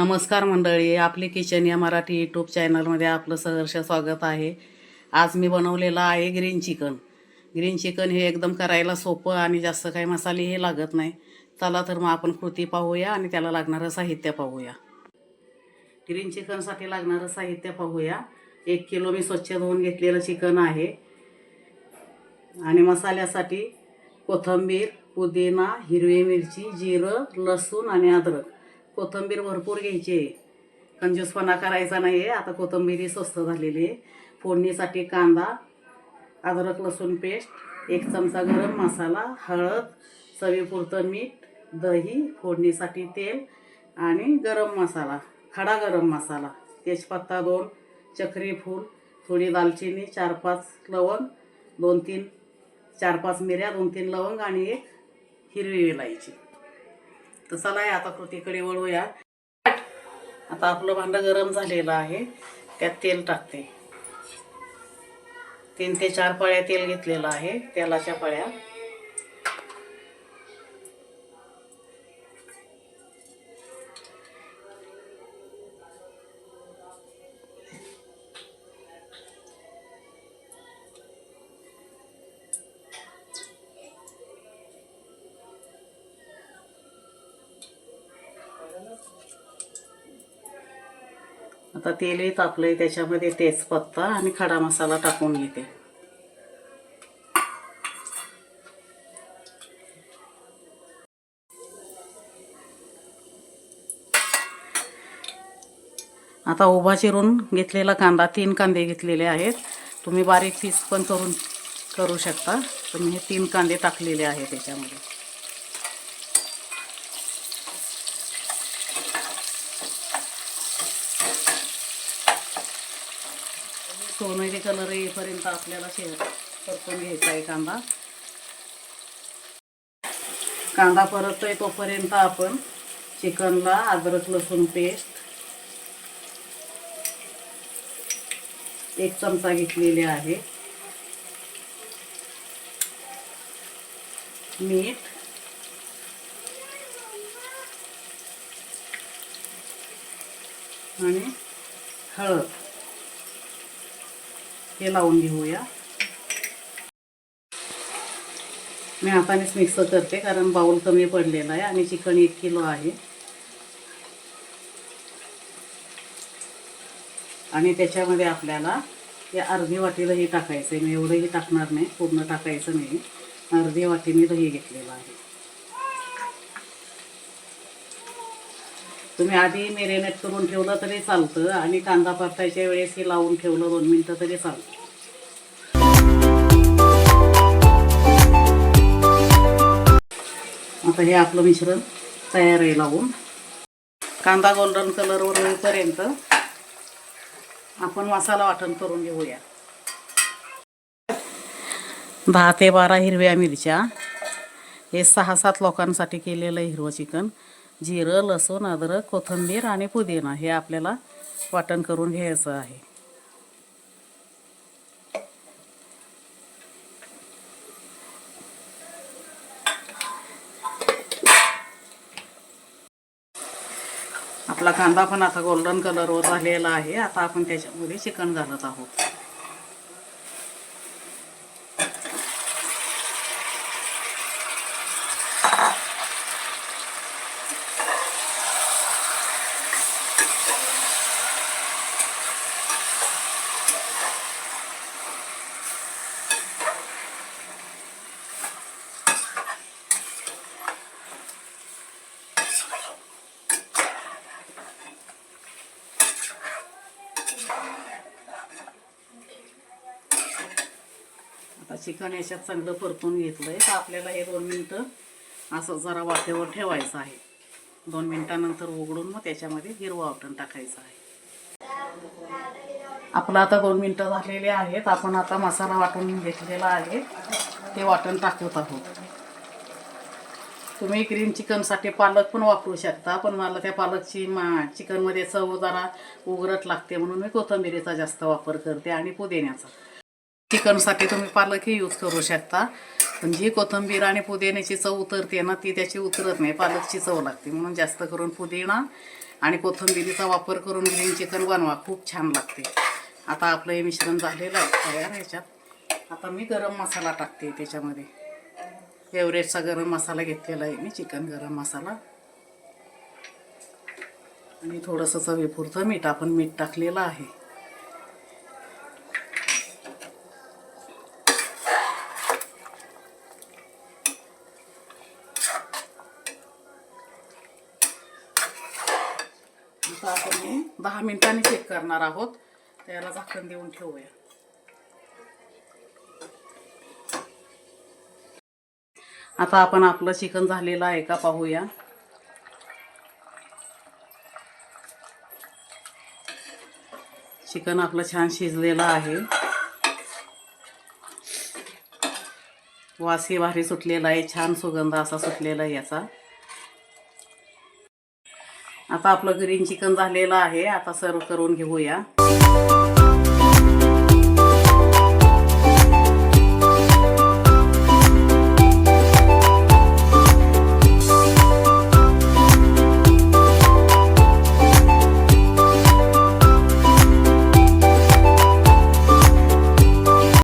नमस्कार मंडळी आपले किचन या मराठी यूट्यूब चॅनलमध्ये आपलं सहर्ष स्वागत आहे. आज मी बनवलेलं आहे ग्रीन चिकन ग्रीन चिकन हे एकदम करायला सोपं आणि जास्त काही मसाले हे लागत नाही. चला तर मग आपण कृती पाहूया आणि त्याला लागणारं साहित्य पाहूया. ग्रीन चिकनसाठी लागणारं साहित्य पाहूया. एक किलो मी स्वच्छ धुवून घेतलेलं चिकन आहे. आणि मसाल्यासाठी कोथिंबीर पुदिना हिरवी मिरची जिरं लसूण आणि अद्रक. कोथिंबीर भरपूर घ्यायची आहे. कंजूसपणा करायचा नाही आहे आता कोथंबीरही स्वस्त झालेली आहे. फोडणीसाठी कांदा अद्रक लसूण पेस्ट एक चमचा गरम मसाला हळद चवीपुरतं मीठ दही फोडणीसाठी तेल आणि गरम मसाला खडा गरम मसाला तेजपत्ता दोन चक्री फूल थोडी दालचिनी चार पाच लवंग दोन तीन चार पाच मिऱ्या दोन तीन लवंग आणि एक हिरवी वेलायची तर चला या आता कृतीकडे वळूया. आता आपलं भांडं गरम झालेलं आहे. त्यात तेल टाकते. तीन ते चार पळ्या तेल घेतलेलं आहे. तेलाच्या पळ्या. आता तेलही तापलंय त्याच्यामध्ये तेजपत्ता आणि खडा मसाला टाकून घेते. आता उभा चिरून घेतलेला कांदा तीन कांदे घेतलेले आहेत. तुम्ही बारीक पीस पण करून करू शकता. पण हे तीन कांदे टाकलेले आहेत त्याच्यामध्ये. सोनेरी कलर येईपर्यंत आपल्याला शे परतून घ्यायचा आहे कांदा. कांदा परततोय तोपर्यंत आपण चिकनला अद्रक लसूण पेस्ट एक चमचा घेतलेली आहे. मीठ. आणि हळद. हे लावून घेऊया. मी हातानेच मिक्स करते कारण बाऊल कमी पडलेला आहे आणि चिकन एक किलो आहे. आणि त्याच्यामध्ये आपल्याला या अर्धी वाटी दही टाकायचं आहे. मी एवढंही टाकणार नाही. पूर्ण टाकायचं नाही. अर्धी वाटी मी दही घेतलेलं आहे. तुम्ही आधी मेरिनेट करून ठेवलं तरी चालतं आणि कांदा परतायच्या वेळेस हे लावून ठेवलं दोन मिनटं तरी चालतं. आता हे आपलं मिश्रण तयार आहे लावून. कांदा गोल्डन कलरवर होईपर्यंत आपण मसाला वाटण करून घेऊया. दहा ते बारा हिरव्या मिरच्या हे सहा सात लोकांसाठी केलेलं हिरवं चिकन. जिरं लसूण अद्रक कोथिंबीर आणि पुदिना हे आपल्याला वाटण करून घ्यायचं आहे. आपला कांदा पण आता गोल्डन कलरवर झालेला आहे. आता आपण त्याच्यामध्ये चिकन घालत आहोत. चिकन याच्यात चांगलं परतून घेतलंय. तर आपल्याला हे दोन मिनटं असं जरा वाफेवर ठेवायचं आहे. दोन मिनटानंतर उघडून मग त्याच्यामध्ये हिरवं वाटण टाकायचं आहे. आपलं आता दोन मिनटं झालेले आहेत. आपण आता मसाला वाटून घेतलेला आहे. ते वाटण टाकत आहोत. तुम्ही ग्रीन चिकनसाठी पालक पण वापरू शकता पण मला त्या पालकची मा चिकनमध्ये चव जरा उघडत लागते म्हणून मी कोथंबिरीचा जास्त वापर करते आणि पुदिन्याचा. चिकनसाठी तुम्ही पालकही यूज करू शकता. पण जी कोथिंबीर आणि पुदिन्याची चव उतरते ना ती त्याची उतरत नाही. पालकची चव लागते. म्हणून जास्त करून पुदिना आणि कोथिंबिरीचा वापर करून ग्रीन चिकन बनवा. खूप छान लागते. आता आपलं हे मिश्रण झालेलं आहे तयार ह्याच्यात आता मी गरम मसाला टाकते त्याच्यामध्ये. एव्हरेजचा गरम मसाला घेतलेला आहे मी चिकन गरम मसाला. आणि थोडंसं चवीपुरतं मीठ. आपण मीठ टाकलेलं आहे. आता आपण हे दहा मिनिटांनी चेक करणार आहोत. त्याला झाकण देऊन ठेवूया. आता आपण आपलं चिकन झालेलं आहे का पाहूया. चिकन आपलं छान शिजलेलं आहे. वासी भारी सुटलेला आहे छान सुगंध असा सुटलेला आहे याचा. आता आपलं ग्रीन चिकन झालेलं आहे. आता सर्व करून घेऊया.